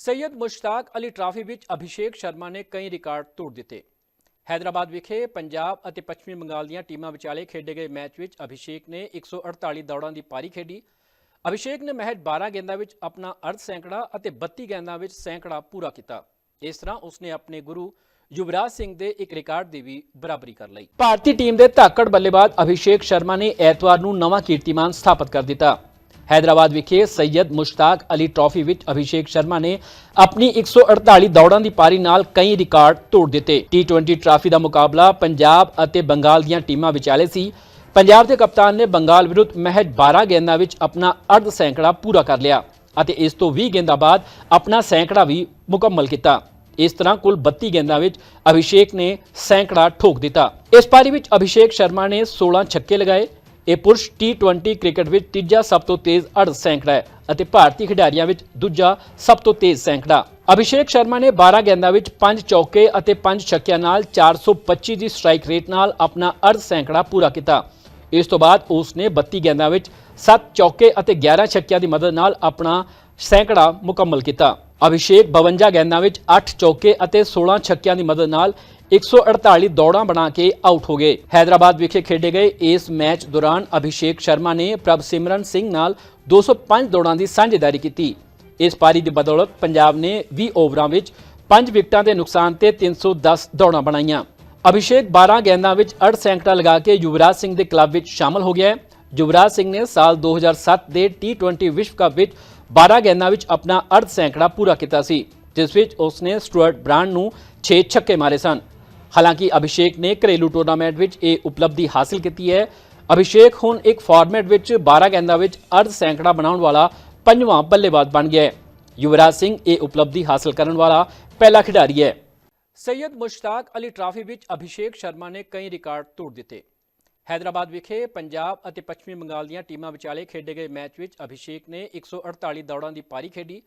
Syed Mushtaq Ali trophy ਵਿੱਚ ਅਭਿਸ਼ੇਕ ਸ਼ਰਮਾ ਨੇ ਕਈ ਰਿਕਾਰਡ ਤੋੜ ਦਿੱਤੇ। ਹੈਦਰਾਬਾਦ ਵਿਖੇ ਪੰਜਾਬ ਅਤੇ ਪੱਛਮੀ ਬੰਗਾਲ ਦੀਆਂ ਟੀਮਾਂ ਵਿਚਾਲੇ ਖੇਡੇ ਗਏ ਮੈਚ ਵਿੱਚ ਅਭਿਸ਼ੇਕ ਨੇ 148 ਦੌੜਾਂ ਦੀ ਪਾਰੀ ਖੇਡੀ। ਅਭਿਸ਼ੇਕ ਨੇ ਮਹਿਜ 12 ਗੇਂਦਾਂ ਵਿੱਚ ਆਪਣਾ ਅਰਧ ਸੈਂਕੜਾ ਅਤੇ 32 ਗੇਂਦਾਂ ਵਿੱਚ ਸੈਂਕੜਾ ਪੂਰਾ ਕੀਤਾ। ਇਸ ਤਰ੍ਹਾਂ ਉਸਨੇ ਆਪਣੇ ਗੁਰੂ ਯੁਵਰਾਜ ਸਿੰਘ ਦੇ ਇੱਕ ਰਿਕਾਰਡ ਦੀ ਵੀ ਬਰਾਬਰੀ ਕਰ ਲਈ। ਭਾਰਤੀ ਟੀਮ ਦੇ ਧਾਕੜ ਬੱਲੇਬਾਜ਼ ਅਭਿਸ਼ੇਕ ਸ਼ਰਮਾ ਨੇ ਐਤਵਾਰ ਨੂੰ ਨਵਾਂ ਕੀਰਤੀਮਾਨ ਸਥਾਪਿਤ ਕਰ ਦਿੱਤਾ। ਹੈਦਰਾਬਾਦ ਵਿਖੇ ਸੈਯਦ ਮੁਸ਼ਤਾਕ ਅਲੀ ਟਰਾਫੀ ਵਿੱਚ ਅਭਿਸ਼ੇਕ ਸ਼ਰਮਾ ਨੇ ਆਪਣੀ 148 ਦੌੜਾਂ ਦੀ ਪਾਰੀ ਨਾਲ ਕਈ ਰਿਕਾਰਡ ਤੋੜ ਦਿੱਤੇ। T20 ਟਰਾਫੀ ਦਾ ਮੁਕਾਬਲਾ ਪੰਜਾਬ ਅਤੇ ਬੰਗਾਲ ਦੀਆਂ ਟੀਮਾਂ ਵਿਚਾਲੇ ਸੀ। ਪੰਜਾਬ ਦੇ ਕਪਤਾਨ ਨੇ ਬੰਗਾਲ ਵਿਰੁੱਧ ਮਹਿਜ 12 ਗੇਂਦਾਂ ਵਿੱਚ ਆਪਣਾ ਅਰਧ ਸੈਂਕੜਾ ਪੂਰਾ ਕਰ ਲਿਆ ਅਤੇ ਇਸ ਤੋਂ 20 ਗੇਂਦਾਂ ਬਾਅਦ ਆਪਣਾ ਸੈਂਕੜਾ ਵੀ ਮੁਕੰਮਲ ਕੀਤਾ। ਇਸ ਤਰ੍ਹਾਂ ਕੁੱਲ 32 ਗੇਂਦਾਂ ਵਿੱਚ ਅਭਿਸ਼ੇਕ ਨੇ ਸੈਂਕੜਾ ਠੋਕ ਦਿੱਤਾ। ਇਸ ਪਾਰੀ ਵਿੱਚ ਅਭਿਸ਼ੇਕ ਸ਼ਰਮਾ ਨੇ 16 ਛੱਕੇ ਲਗਾਏ ਇਹ ਪੁਰਸ਼ T20 ਕ੍ਰਿਕਟ ਵਿੱਚ ਤੀਜਾ ਸਭ ਤੋਂ ਤੇਜ਼ ਅਰਧ ਸੈਂਕੜਾ ਹੈ ਅਤੇ ਭਾਰਤੀ ਖਿਡਾਰੀਆਂ ਵਿੱਚ ਦੂਜਾ ਸਭ ਤੋਂ ਤੇਜ਼ ਸੈਂਕੜਾ। ਅਭਿਸ਼ੇਕ ਸ਼ਰਮਾ ਨੇ 12 ਗੇਂਦਾਂ ਵਿੱਚ 5 ਚੌਕੇ ਅਤੇ 5 ਛੱਕਿਆਂ ਨਾਲ 425 ਦੀ ਸਟ੍ਰਾਈਕ ਰੇਟ ਨਾਲ ਆਪਣਾ ਅਰਧ ਸੈਂਕੜਾ ਪੂਰਾ ਕੀਤਾ। ਇਸ ਤੋਂ ਬਾਅਦ ਉਸ ਨੇ 32 ਗੇਂਦਾਂ ਵਿੱਚ 7 ਚੌਕੇ ਅਤੇ 11 ਛੱਕਿਆਂ ਦੀ ਮਦਦ ਨਾਲ ਆਪਣਾ ਸੈਂਕੜਾ ਮੁਕੰਮਲ ਕੀਤਾ। ਅਭਿਸ਼ੇਕ 52 ਗੇਂਦਾਂ ਵਿੱਚ 8 ਚੌਕੇ ਅਤੇ 16 ਛੱਕਿਆਂ ਦੀ ਮਦਦ ਨਾਲ 148 ਦੌੜਾਂ ਬਣਾ ਕੇ ਆਊਟ ਹੋ ਗਏ। ਹੈਦਰਾਬਾਦ ਵਿਖੇ ਖੇਡੇ ਗਏ ਇਸ ਮੈਚ ਦੌਰਾਨ ਅਭਿਸ਼ੇਕ ਸ਼ਰਮਾ ਨੇ ਪ੍ਰਭ ਸਿਮਰਨ ਸਿੰਘ ਨਾਲ 205 ਦੌੜਾਂ ਦੀ ਸਾਂਝੇਦਾਰੀ ਕੀਤੀ। ਇਸ ਪਾਰੀ ਦੀ ਬਦੌਲਤ ਪੰਜਾਬ ਨੇ 20 ਓਵਰਾਂ ਵਿੱਚ 5 ਵਿਕਟਾਂ ਦੇ ਨੁਕਸਾਨ ਤੇ 310 ਦੌੜਾਂ ਬਣਾਈਆਂ। ਅਭਿਸ਼ੇਕ 12 ਗੇਂਦਾਂ ਵਿੱਚ ਅੜ ਸੈਂਕੜਾ ਲਗਾ ਕੇ ਯੁਵਰਾਜ ਸਿੰਘ ਦੇ ਕਲੱਬ ਵਿੱਚ ਸ਼ਾਮਲ ਹੋ ਗਿਆ ਯੁਵਰਾਜ ਸਿੰਘ ਨੇ ਸਾਲ 2007 ਦੇ T20 ਵਿਸ਼ਵ ਕੱਪ ਵਿੱਚ 12 ਗੇਂਦਾਂ ਵਿੱਚ ਆਪਣਾ ਅਰਧ ਸੈਂਕੜਾ ਪੂਰਾ ਕੀਤਾ ਸੀ, ਜਿਸ ਵਿੱਚ ਉਸਨੇ ਸਟੂਅਰਟ ਬ੍ਰਾਂਡ ਨੂੰ 6 ਛੱਕੇ ਮਾਰੇ ਸਨ। ਹਾਲਾਂਕਿ ਅਭਿਸ਼ੇਕ ਨੇ ਘਰੇਲੂ ਟੂਰਨਾਮੈਂਟ ਵਿੱਚ ਇਹ ਉਪਲਬਧੀ ਹਾਸਲ ਕੀਤੀ ਹੈ। ਅਭਿਸ਼ੇਕ ਹੁਣ ਇੱਕ ਫਾਰਮੈਟ ਵਿੱਚ 12 ਗੇਂਦਾਂ ਵਿੱਚ ਅਰਧ ਸੈਂਕੜਾ ਬਣਾਉਣ ਵਾਲਾ ਪੰਜਵਾਂ ਬੱਲੇਬਾਜ਼ ਬਣ ਗਿਆ ਹੈ। ਯੁਵਰਾਜ ਸਿੰਘ ਇਹ ਉਪਲਬਧੀ ਹਾਸਲ ਕਰਨ ਵਾਲਾ ਪਹਿਲਾ ਖਿਡਾਰੀ ਹੈ। ਸੈਯਦ ਮੁਸ਼ਤਾਕ ਅਲੀ ਟਰਾਫੀ ਵਿੱਚ ਅਭਿਸ਼ੇਕ ਸ਼ਰਮਾ ਨੇ ਕਈ ਰਿਕਾਰਡ ਤੋੜ ਦਿੱਤੇ। ਹੈਦਰਾਬਾਦ ਵਿਖੇ ਪੰਜਾਬ ਅਤੇ ਪੱਛਮੀ ਬੰਗਾਲ ਦੀਆਂ ਟੀਮਾਂ ਵਿਚਾਲੇ ਖੇਡੇ ਗਏ ਮੈਚ ਵਿੱਚ ਅਭਿਸ਼ੇਕ ਨੇ 148 ਦੌੜਾਂ ਦੀ ਪਾਰੀ ਖੇਡੀ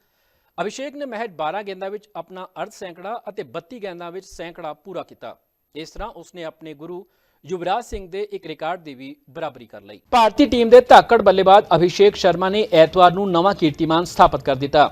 ਅਭਿਸ਼ੇਕ ਨੇ ਮਹਿਜ 12 ਗੇਂਦਾਂ ਵਿੱਚ ਆਪਣਾ ਅਰਧ ਸੈਂਕੜਾ ਅਤੇ 32 ਗੇਂਦਾਂ ਵਿੱਚ ਸੈਂਕੜਾ ਪੂਰਾ ਕੀਤਾ। ਇਸ ਤਰ੍ਹਾਂ ਉਸਨੇ ਆਪਣੇ ਗੁਰੂ ਯੁਵਰਾਜ ਸਿੰਘ ਦੇ ਇੱਕ ਰਿਕਾਰਡ ਦੀ ਵੀ ਬਰਾਬਰੀ ਕਰ ਲਈ। ਭਾਰਤੀ ਟੀਮ ਦੇ ਧਾਕੜ ਬੱਲੇਬਾਜ਼ ਅਭਿਸ਼ੇਕ ਸ਼ਰਮਾ ਨੇ ਐਤਵਾਰ ਨੂੰ ਨਵਾਂ ਕੀਰਤੀਮਾਨ ਸਥਾਪਿਤ ਕਰ ਦਿੱਤਾ।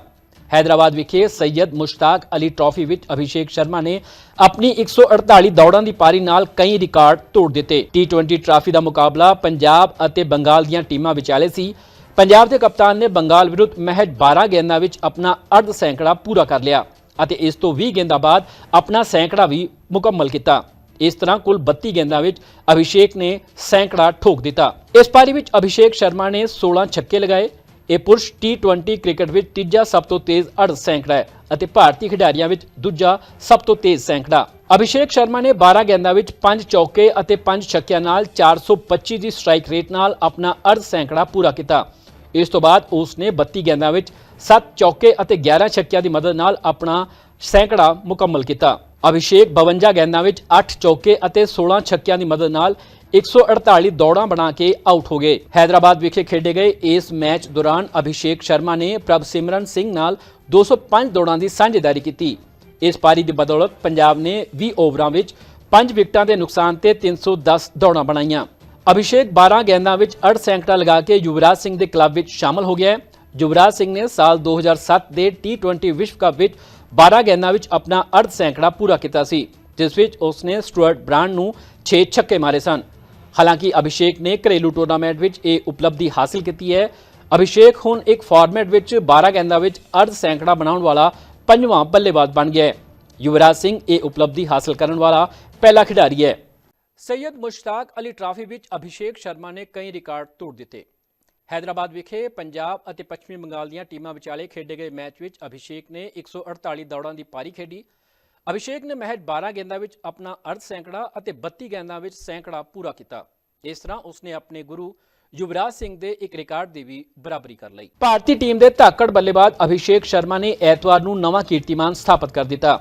ਹੈਦਰਾਬਾਦ ਵਿਖੇ ਸੈਯਦ ਮੁਸ਼ਤਾਕ ਅਲੀ ਟਰਾਫੀ ਵਿੱਚ ਅਭਿਸ਼ੇਕ ਸ਼ਰਮਾ ਨੇ ਆਪਣੀ 148 ਦੌੜਾਂ ਦੀ ਪਾਰੀ ਨਾਲ ਕਈ ਰਿਕਾਰਡ ਤੋੜ ਦਿੱਤੇ। T20 ਟਰਾਫੀ ਦਾ ਮੁਕਾਬਲਾ ਪੰਜਾਬ ਅਤੇ ਬੰਗਾਲ ਦੀਆਂ ਟੀਮਾਂ ਵਿਚਾਲੇ ਸੀ। ਪੰਜਾਬ ਦੇ ਕਪਤਾਨ ਨੇ ਬੰਗਾਲ ਵਿਰੁੱਧ ਮਹਿਜ 12 ਗੇਂਦਾਂ ਵਿੱਚ ਆਪਣਾ ਅਰਧ ਸੈਂਕੜਾ ਪੂਰਾ ਕਰ ਲਿਆ ਅਤੇ ਇਸ ਤੋਂ 20 ਗੇਂਦਾਂ ਬਾਅਦ ਆਪਣਾ ਸੈਂਕੜਾ ਵੀ ਮੁਕੰਮਲ ਕੀਤਾ। ਇਸ ਤਰ੍ਹਾਂ ਕੁੱਲ 32 ਗੇਂਦਾਂ ਵਿੱਚ ਅਭਿਸ਼ੇਕ ਨੇ ਸੈਂਕੜਾ ਠੋਕ ਦਿੱਤਾ। ਇਸ ਪਾਰੀ ਵਿੱਚ ਅਭਿਸ਼ੇਕ ਸ਼ਰਮਾ ਨੇ 16 ਛੱਕੇ ਲਗਾਏ। ਇਹ ਪੁਰਸ਼ T20 ਕ੍ਰਿਕਟ ਵਿੱਚ ਤੀਜਾ ਸਭ ਤੋਂ ਤੇਜ਼ ਅਰਧ ਸੈਂਕੜਾ ਹੈ ਅਤੇ ਭਾਰਤੀ ਖਿਡਾਰੀਆਂ ਵਿੱਚ ਦੂਜਾ ਸਭ ਤੋਂ ਤੇਜ਼ ਸੈਂਕੜਾ। ਅਭਿਸ਼ੇਕ ਸ਼ਰਮਾ ਨੇ 12 ਗੇਂਦਾਂ ਵਿੱਚ 5 ਚੌਕੇ ਅਤੇ 5 ਛੱਕਿਆਂ ਨਾਲ 425 ਦੀ ਸਟ੍ਰਾਈਕ ਰੇਟ ਨਾਲ ਆਪਣਾ ਅਰਧ ਸੈਂਕੜਾ ਪੂਰਾ ਕੀਤਾ। ਇਸ ਤੋਂ ਬਾਅਦ ਉਸ ਨੇ 32 ਗੇਂਦਾਂ ਵਿੱਚ 7 ਚੌਕੇ ਅਤੇ 11 ਛੱਕਿਆਂ ਦੀ ਮਦਦ ਨਾਲ ਆਪਣਾ ਸੈਂਕੜਾ ਮੁਕੰਮਲ ਕੀਤਾ। ਅਭਿਸ਼ੇਕ 52 ਗੇਂਦਾਂ ਵਿੱਚ 8 ਚੌਕੇ ਅਤੇ 16 ਛੱਕਿਆਂ ਦੀ ਮਦਦ ਨਾਲ 148 ਦੌੜਾਂ ਬਣਾ ਕੇ ਆਊਟ ਹੋ ਗਏ। ਹੈਦਰਾਬਾਦ ਵਿਖੇ ਖੇਡੇ ਗਏ ਇਸ ਮੈਚ ਦੌਰਾਨ ਅਭਿਸ਼ੇਕ ਸ਼ਰਮਾ ਨੇ ਪ੍ਰਭ ਸਿਮਰਨ ਸਿੰਘ ਨਾਲ 205 ਦੌੜਾਂ ਦੀ ਸਾਂਝੇਦਾਰੀ ਕੀਤੀ। ਇਸ ਪਾਰੀ ਦੀ ਬਦੌਲਤ ਪੰਜਾਬ ਨੇ 20 ਓਵਰਾਂ ਵਿੱਚ 5 ਵਿਕਟਾਂ ਦੇ ਨੁਕਸਾਨ ਤੇ 310 ਦੌੜਾਂ ਬਣਾਈਆਂ। ਅਭਿਸ਼ੇਕ 12 ਗੇਂਦਾਂ ਵਿੱਚ ਅੜ ਸੈਂਕੜਾ ਲਗਾ ਕੇ ਯੁਵਰਾਜ ਸਿੰਘ ਦੇ ਕਲੱਬ ਵਿੱਚ ਸ਼ਾਮਲ ਹੋ ਗਿਆ ਹੈ। ਯੁਵਰਾਜ ਸਿੰਘ ਨੇ ਸਾਲ 2007 ਦੇ T20 ਵਿਸ਼ਵ ਕੱਪ ਵਿੱਚ 12 ਗੇਂਦਾਂ ਵਿੱਚ ਆਪਣਾ ਅਰਧ ਸੈਂਕੜਾ ਪੂਰਾ ਕੀਤਾ ਸੀ, ਜਿਸ ਵਿੱਚ ਉਸ ਨੇ ਸਟੂਅਰਟ ਬ੍ਰਾਂਡ ਨੂੰ 6 ਛੱਕੇ ਮਾਰੇ ਸਨ। ਹਾਲਾਂਕਿ ਅਭਿਸ਼ੇਕ ਨੇ ਘਰੇਲੂ ਟੂਰਨਾਮੈਂਟ ਵਿੱਚ ਇਹ ਉਪਲਬਧੀ ਹਾਸਲ ਕੀਤੀ ਹੈ। ਅਭਿਸ਼ੇਕ ਹੁਣ ਇੱਕ ਫਾਰਮੈਟ ਵਿੱਚ 12 ਗੇਂਦਾਂ ਵਿੱਚ ਅਰਧ ਸੈਂਕੜਾ ਬਣਾਉਣ ਵਾਲਾ ਪੰਜਵਾਂ ਬੱਲੇਬਾਜ਼ ਬਣ ਗਿਆ ਹੈ। ਯੁਵਰਾਜ ਸਿੰਘ ਇਹ ਉਪਲਬਧੀ ਹਾਸਲ ਕਰਨ ਵਾਲਾ ਪਹਿਲਾ ਖਿਡਾਰੀ ਹੈ। ਸੈਯਦ ਮੁਸ਼ਤਾਕ ਅਲੀ ਟਰਾਫੀ ਵਿੱਚ ਅਭਿਸ਼ੇਕ ਸ਼ਰਮਾ ਨੇ ਕਈ ਰਿਕਾਰਡ ਤੋੜ ਦਿੱਤੇ। ਹੈਦਰਾਬਾਦ ਵਿਖੇ ਪੰਜਾਬ ਅਤੇ ਪੱਛਮੀ ਬੰਗਾਲ ਦੀਆਂ ਟੀਮਾਂ ਵਿਚਾਲੇ ਖੇਡੇ ਗਏ ਮੈਚ ਵਿੱਚ ਅਭਿਸ਼ੇਕ ਨੇ 148 ਦੌੜਾਂ ਦੀ ਪਾਰੀ ਖੇਡੀ। ਅਭਿਸ਼ੇਕ ਨੇ ਮਹਿਜ 12 ਗੇਂਦਾਂ ਵਿੱਚ ਆਪਣਾ ਅਰਧ ਸੈਂਕੜਾ ਅਤੇ 32 ਗੇਂਦਾਂ ਵਿੱਚ ਸੈਂਕੜਾ ਪੂਰਾ ਕੀਤਾ। ਇਸ ਤਰ੍ਹਾਂ ਉਸਨੇ ਆਪਣੇ ਗੁਰੂ ਯੁਵਰਾਜ ਸਿੰਘ ਦੇ ਇੱਕ ਰਿਕਾਰਡ ਦੀ ਵੀ ਬਰਾਬਰੀ ਕਰ ਲਈ। ਭਾਰਤੀ ਟੀਮ ਦੇ ਧਾਕੜ ਬੱਲੇਬਾਜ਼ ਅਭਿਸ਼ੇਕ ਸ਼ਰਮਾ ਨੇ ਐਤਵਾਰ ਨੂੰ ਨਵਾਂ ਕੀਰਤੀਮਾਨ ਸਥਾਪਿਤ ਕਰ ਦਿੱਤਾ।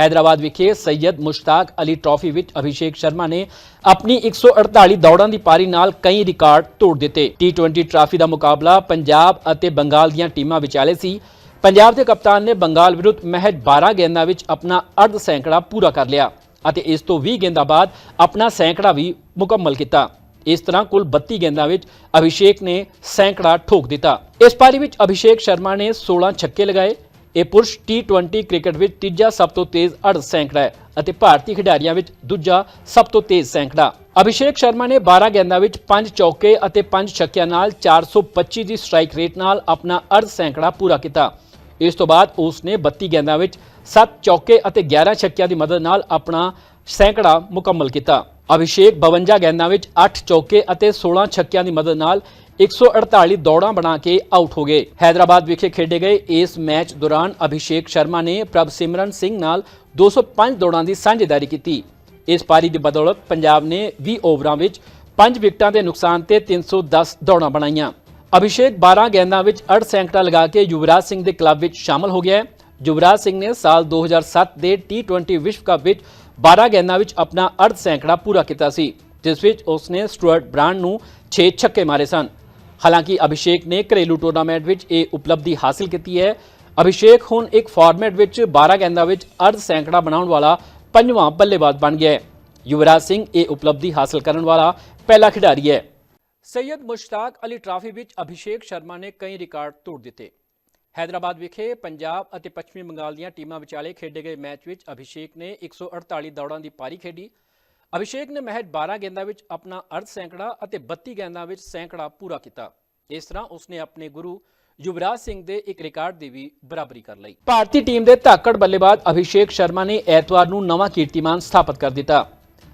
ਹੈਦਰਾਬਾਦ ਵਿਖੇ ਸੈਯਦ ਮੁਸ਼ਤਾਕ ਅਲੀ ਟਰਾਫੀ ਵਿੱਚ ਅਭਿਸ਼ੇਕ ਸ਼ਰਮਾ ਨੇ ਆਪਣੀ 148 ਦੌੜਾਂ ਦੀ ਪਾਰੀ ਨਾਲ ਕਈ ਰਿਕਾਰਡ ਤੋੜ ਦਿੱਤੇ। T20 ਟਰਾਫੀ ਦਾ ਮੁਕਾਬਲਾ ਪੰਜਾਬ ਅਤੇ ਬੰਗਾਲ ਦੀਆਂ ਟੀਮਾਂ ਵਿਚਾਲੇ ਸੀ। ਪੰਜਾਬ ਦੇ ਕਪਤਾਨ ਨੇ ਬੰਗਾਲ ਵਿਰੁੱਧ ਮਹਿਜ 12 ਗੇਂਦਾਂ ਵਿੱਚ ਆਪਣਾ ਅਰਧ ਸੈਂਕੜਾ ਪੂਰਾ ਕਰ ਲਿਆ ਅਤੇ ਇਸ ਤੋਂ 20 ਗੇਂਦਾਂ ਬਾਅਦ ਆਪਣਾ ਸੈਂਕੜਾ ਵੀ ਮੁਕੰਮਲ ਕੀਤਾ। ਇਸ ਤਰ੍ਹਾਂ ਕੁੱਲ 32 ਗੇਂਦਾਂ ਵਿੱਚ ਅਭਿਸ਼ੇਕ ਨੇ ਸੈਂਕੜਾ ਠੋਕ ਦਿੱਤਾ। ਇਸ ਪਾਰੀ ਵਿੱਚ ਅਭਿਸ਼ੇਕ ਸ਼ਰਮਾ ਨੇ 16 ਛੱਕੇ ਲਗਾਏ ਇਹ ਪੁਰਸ਼ T20 ਕ੍ਰਿਕਟ ਵਿੱਚ ਤੀਜਾ ਸਭ ਤੋਂ ਤੇਜ਼ ਅਰਧ ਸੈਂਕੜਾ ਹੈ ਅਤੇ ਭਾਰਤੀ ਖਿਡਾਰੀਆਂ ਵਿੱਚ ਦੂਜਾ ਸਭ ਤੋਂ ਤੇਜ਼ ਸੈਂਕੜਾ। ਅਭਿਸ਼ੇਕ ਸ਼ਰਮਾ ਨੇ 12 ਗੇਂਦਾਂ ਵਿੱਚ 5 ਚੌਕੇ ਅਤੇ 5 ਛੱਕਿਆਂ ਨਾਲ 425 ਦੀ ਸਟ੍ਰਾਈਕ ਰੇਟ ਨਾਲ ਆਪਣਾ ਅਰਧ ਸੈਂਕੜਾ ਪੂਰਾ ਕੀਤਾ। ਇਸ ਤੋਂ ਬਾਅਦ ਉਸ ਨੇ 32 ਗੇਂਦਾਂ ਵਿੱਚ 7 ਚੌਕੇ ਅਤੇ 11 ਛੱਕਿਆਂ ਦੀ ਮਦਦ ਨਾਲ ਆਪਣਾ ਸੈਂਕੜਾ ਮੁਕੰਮਲ ਕੀਤਾ। ਅਭਿਸ਼ੇਕ 52 ਗੇਂਦਾਂ ਵਿੱਚ 8 ਚੌਕੇ ਅਤੇ 16 ਛੱਕਿਆਂ ਦੀ ਮਦਦ ਨਾਲ 148 ਦੌੜਾਂ ਬਣਾ ਕੇ ਆਊਟ ਹੋ ਗਏ। ਹైదరాబాద్ ਵਿਖੇ ਖੇਡੇ ਗਏ ਇਸ ਮੈਚ ਦੌਰਾਨ ਅਭਿਸ਼ੇਕ ਸ਼ਰਮਾ ਨੇ ਪ੍ਰਭ ਸਿਮਰਨ ਸਿੰਘ ਨਾਲ 205 ਦੌੜਾਂ ਦੀ ਸਾਂਝੇਦਾਰੀ ਕੀਤੀ। ਇਸ ਪਾਰੀ ਦੀ ਬਦੌਲਤ ਪੰਜਾਬ ਨੇ 20 ਓਵਰਾਂ ਵਿੱਚ 5 ਵਿਕਟਾਂ ਦੇ ਨੁਕਸਾਨ ਤੇ 310 ਦੌੜਾਂ ਬਣਾਈਆਂ। ਅਭਿਸ਼ੇਕ 12 ਗੇਂਦਾਂ ਵਿੱਚ 8 ਸੈਂਕੜਾ ਲਗਾ ਕੇ ਯੁਵਰਾਜ ਸਿੰਘ ਦੇ ਕਲੱਬ ਵਿੱਚ ਸ਼ਾਮਲ ਹੋ ਗਿਆ ਯੁਵਰਾਜ ਸਿੰਘ ਨੇ ਸਾਲ 2007 ਦੇ T20 ਵਿਸ਼ਵ ਕੱਪ ਵਿੱਚ 12 ਗੇਂਦਾਂ ਵਿੱਚ ਆਪਣਾ 8 ਸੈਂਕੜਾ ਪੂਰਾ ਕੀਤਾ ਸੀ, ਜਿਸ ਵਿੱਚ ਉਸਨੇ ਸਟੂਅਰਟ ਬ੍ਰਾਂਡ ਨੂੰ 6 ਛੱਕੇ ਮਾਰੇ ਸਨ। ਹਾਲਾਂਕਿ ਅਭਿਸ਼ੇਕ ਨੇ ਘਰੇਲੂ ਟੂਰਨਾਮੈਂਟ ਵਿੱਚ ਇਹ ਉਪਲਬਧੀ ਹਾਸਲ ਕੀਤੀ ਹੈ। ਅਭਿਸ਼ੇਕ ਹੁਣ ਇੱਕ ਫਾਰਮੈਟ ਵਿੱਚ 12 ਗੈਂਦਾਂ ਵਿੱਚ ਅਰਧ ਸੈਂਕੜਾ ਬਣਾਉਣ ਵਾਲਾ ਪੰਜਵਾਂ ਬੱਲੇਬਾਜ਼ ਬਣ ਗਿਆ ਹੈ। ਯੁਵਰਾਜ ਸਿੰਘ ਇਹ ਉਪਲਬਧੀ ਹਾਸਲ ਕਰਨ ਵਾਲਾ ਪਹਿਲਾ ਖਿਡਾਰੀ ਹੈ। ਸੈਯਦ ਮੁਸ਼ਤਾਕ ਅਲੀ ਟਰਾਫੀ ਵਿੱਚ ਅਭਿਸ਼ੇਕ ਸ਼ਰਮਾ ਨੇ ਕਈ ਰਿਕਾਰਡ ਤੋੜ ਦਿੱਤੇ। ਹైదరాబాద్ ਵਿਖੇ ਪੰਜਾਬ ਅਤੇ ਪੱਛਮੀ ਬੰਗਾਲ ਦੀਆਂ ਟੀਮਾਂ ਵਿਚਾਲੇ ਖੇਡੇ ਗਏ ਮੈਚ ਵਿੱਚ ਅਭਿਸ਼ੇਕ ਨੇ 148 ਦੌੜਾਂ ਦੀ ਪਾਰੀ ਖੇਡੀ ਅਭਿਸ਼ੇਕ ਨੇ ਮਹਿਜ 12 ਗੇਂਦਾਂ ਵਿੱਚ ਆਪਣਾ ਅਰਧ ਸੈਂਕੜਾ ਅਤੇ 32 ਗੇਂਦਾਂ ਵਿੱਚ ਸੈਂਕੜਾ ਪੂਰਾ ਕੀਤਾ। ਇਸ ਤਰ੍ਹਾਂ ਉਸਨੇ ਆਪਣੇ ਗੁਰੂ ਯੁਵਰਾਜ ਸਿੰਘ ਦੇ ਇੱਕ ਰਿਕਾਰਡ ਦੀ ਵੀ ਬਰਾਬਰੀ ਕਰ ਲਈ। ਭਾਰਤੀ ਟੀਮ ਦੇ ਧਾਕੜ ਬੱਲੇਬਾਜ਼ ਅਭਿਸ਼ੇਕ ਸ਼ਰਮਾ ਨੇ ਐਤਵਾਰ ਨੂੰ ਨਵਾਂ ਕੀਰਤੀਮਾਨ ਸਥਾਪਿਤ ਕਰ ਦਿੱਤਾ।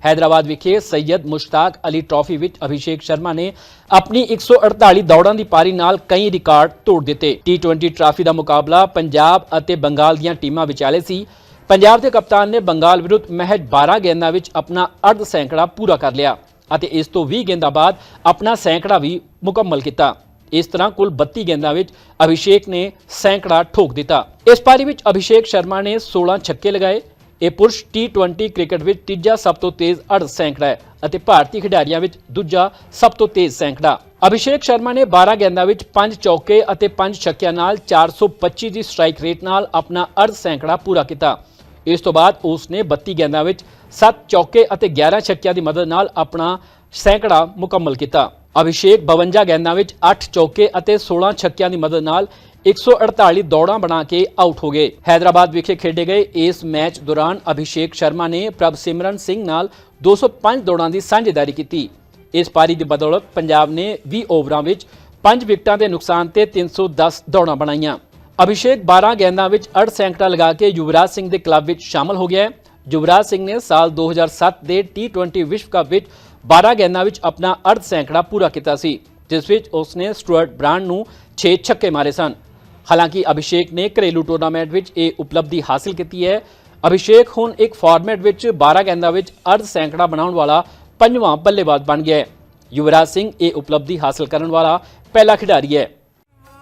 ਹైదరాబాద్ ਵਿਖੇ ਸੈਯਦ ਮੁਸ਼ਤਾਕ ਅਲੀ ਟਰਾਫੀ ਵਿੱਚ ਅਭਿਸ਼ੇਕ ਸ਼ਰਮਾ ਨੇ ਆਪਣੀ 148 ਦੌੜਾਂ ਦੀ ਪਾਰੀ ਨਾਲ ਕਈ ਰਿਕਾਰਡ ਤੋੜ ਦਿੱਤੇ। T20 ਟਰਾਫੀ ਦਾ ਮੁਕਾਬਲਾ ਪੰਜਾਬ ਅਤੇ ਬੰਗਾਲ ਦੀਆਂ ਟੀਮਾਂ ਵਿਚਾਲੇ ਸੀ। ਪੰਜਾਬ ਦੇ ਕਪਤਾਨ ਨੇ ਬੰਗਾਲ ਵਿਰੁੱਧ ਮਹਿਜ 12 ਗੇਂਦਾਂ ਵਿੱਚ ਆਪਣਾ ਅਰਧ ਸੈਂਕੜਾ ਪੂਰਾ ਕਰ ਲਿਆ ਅਤੇ ਇਸ ਤੋਂ 20 ਗੇਂਦਾਂ ਬਾਅਦ ਆਪਣਾ ਸੈਂਕੜਾ ਵੀ ਮੁਕੰਮਲ ਕੀਤਾ। ਇਸ ਤਰ੍ਹਾਂ ਕੁੱਲ 32 ਗੇਂਦਾਂ ਵਿੱਚ ਅਭਿਸ਼ੇਕ ਨੇ ਸੈਂਕੜਾ ਠੋਕ ਦਿੱਤਾ। ਇਸ ਪਾਰੀ ਵਿੱਚ ਅਭਿਸ਼ੇਕ ਸ਼ਰਮਾ ਨੇ 16 ਛੱਕੇ ਲਗਾਏ। ਇਹ ਪੁਰਸ਼ T20 ਕ੍ਰਿਕਟ ਵਿੱਚ ਤੀਜਾ ਸਭ ਤੋਂ ਤੇਜ਼ ਅਰਧ ਸੈਂਕੜਾ ਹੈ ਅਤੇ ਭਾਰਤੀ ਖਿਡਾਰੀਆਂ ਵਿੱਚ ਦੂਜਾ ਸਭ ਤੋਂ ਤੇਜ਼ ਸੈਂਕੜਾ। ਅਭਿਸ਼ੇਕ ਸ਼ਰਮਾ ਨੇ 12 ਗੇਂਦਾਂ ਵਿੱਚ 5 ਚੌਕੇ ਅਤੇ 5 ਛੱਕਿਆਂ ਨਾਲ 425 ਦੀ ਸਟ੍ਰਾਈਕ ਰੇਟ ਨਾਲ ਆਪਣਾ ਅਰਧ ਸੈਂਕੜਾ ਪੂਰਾ ਕੀਤਾ। ਇਸ ਤੋਂ ਬਾਅਦ ਉਸ ਨੇ 32 ਗੇਂਦਾਂ ਵਿੱਚ 7 ਚੌਕੇ ਅਤੇ 11 ਛੱਕਿਆਂ ਦੀ ਮਦਦ ਨਾਲ ਆਪਣਾ ਸੈਂਕੜਾ ਮੁਕੰਮਲ ਕੀਤਾ। ਅਭਿਸ਼ੇਕ 52 ਗੇਂਦਾਂ ਵਿੱਚ 8 ਚੌਕੇ ਅਤੇ 16 ਛੱਕਿਆਂ ਦੀ ਮਦਦ ਨਾਲ 148 ਦੌੜਾਂ ਬਣਾ ਕੇ ਆਊਟ ਹੋ ਗਏ। ਹైదరాబాద్ ਵਿਖੇ ਖੇਡੇ ਗਏ ਇਸ ਮੈਚ ਦੌਰਾਨ ਅਭਿਸ਼ੇਕ ਸ਼ਰਮਾ ਨੇ ਪ੍ਰਭ ਸਿਮਰਨ ਸਿੰਘ ਨਾਲ 205 ਦੌੜਾਂ ਦੀ ਸਾਂਝੇਦਾਰੀ ਕੀਤੀ। ਇਸ ਪਾਰੀ ਦੀ ਬਦੌਲਤ ਪੰਜਾਬ ਨੇ 20 ਓਵਰਾਂ ਵਿੱਚ 5 ਵਿਕਟਾਂ ਦੇ ਨੁਕਸਾਨ ਤੇ 310 ਦੌੜਾਂ ਬਣਾਈਆਂ। ਅਭਿਸ਼ੇਕ 12 ਗੇਂਦਾਂ ਵਿੱਚ ਅੜ ਸੈਂਕੜਾ ਲਗਾ ਕੇ ਯੁਵਰਾਜ ਸਿੰਘ ਦੇ ਕਲੱਬ ਵਿੱਚ ਸ਼ਾਮਲ ਹੋ ਗਿਆ ਹੈ। ਯੁਵਰਾਜ ਸਿੰਘ ਨੇ ਸਾਲ 2007 ਦੇ T20 ਵਿਸ਼ਵ ਕੱਪ ਵਿੱਚ 12 ਗੇਂਦਾਂ ਵਿੱਚ ਆਪਣਾ ਅਰਧ ਸੈਂਕੜਾ ਪੂਰਾ ਕੀਤਾ ਸੀ, ਜਿਸ ਵਿੱਚ ਉਸ ਨੇ ਸਟੂਅਰਟ ਬ੍ਰਾਂਡ ਨੂੰ 6 ਛੱਕੇ ਮਾਰੇ ਸਨ। ਹਾਲਾਂਕਿ ਅਭਿਸ਼ੇਕ ਨੇ ਘਰੇਲੂ ਟੂਰਨਾਮੈਂਟ ਵਿੱਚ ਇਹ ਉਪਲਬਧੀ ਹਾਸਲ ਕੀਤੀ ਹੈ। ਅਭਿਸ਼ੇਕ ਹੁਣ ਇੱਕ ਫਾਰਮੈਟ ਵਿੱਚ 12 ਗੇਂਦਾਂ ਵਿੱਚ ਅਰਧ ਸੈਂਕੜਾ ਬਣਾਉਣ ਵਾਲਾ ਪੰਜਵਾਂ ਬੱਲੇਬਾਜ਼ ਬਣ ਗਿਆ ਹੈ। ਯੁਵਰਾਜ ਸਿੰਘ ਇਹ ਉਪਲਬਧੀ ਹਾਸਲ ਕਰਨ ਵਾਲਾ ਪਹਿਲਾ ਖਿਡਾਰੀ ਹੈ।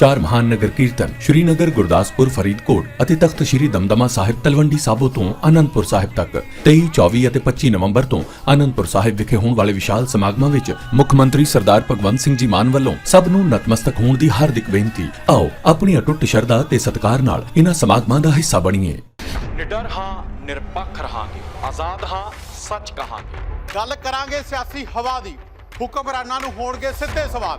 ਚਾਰ ਮਹਾਨ ਨਗਰ ਕੀਰਤਨ ਸ਼੍ਰੀਨਗਰ ਗੁਰਦਾਸਪੁਰ ਫਰੀਦਕੋਟ ਅਤੇ ਤਖਤ ਸ਼੍ਰੀ ਦਮਦਮਾ ਸਾਹਿਬ ਤਲਵੰਡੀ ਸਾਬੋ ਤੋਂ ਆਨੰਦਪੁਰ ਸਾਹਿਬ ਤੱਕ। 23 24 ਅਤੇ 25 ਨਵੰਬਰ ਤੋਂ ਆਨੰਦਪੁਰ ਸਾਹਿਬ ਵਿਖੇ ਹੋਣ ਵਾਲੇ ਵਿਸ਼ਾਲ ਸਮਾਗਮਾਂ ਵਿੱਚ ਮੁੱਖ ਮੰਤਰੀ ਸਰਦਾਰ ਭਗਵੰਤ ਸਿੰਘ ਜੀ ਮਾਨ ਵੱਲੋਂ ਸਭ ਨੂੰ ਨਤਮਸਤਕ ਹੋਣ ਦੀ ਹਾਰਦਿਕ ਬੇਨਤੀ। ਆਓ ਆਪਣੀ ਅਟੁੱਟ ਸ਼ਰਧਾ ਤੇ ਸਤਿਕਾਰ ਨਾਲ ਇਹਨਾਂ ਸਮਾਗਮਾਂ ਦਾ ਹਿੱਸਾ ਬਣੀਏ। ਨਿਡਰ ਹਾਂ ਨਿਰਪੱਖ ਰਹਾਂਗੇ। ਆਜ਼ਾਦ ਹਾਂ ਸੱਚ ਕਹਾਂਗੇ। ਗੱਲ ਕਰਾਂਗੇ ਸਿਆਸੀ ਹਵਾ ਦੀ। ਹੁਕਮਰਾਨਾਂ ਨੂੰ ਹੋਣਗੇ ਸਿੱਧੇ ਸਵਾਲ।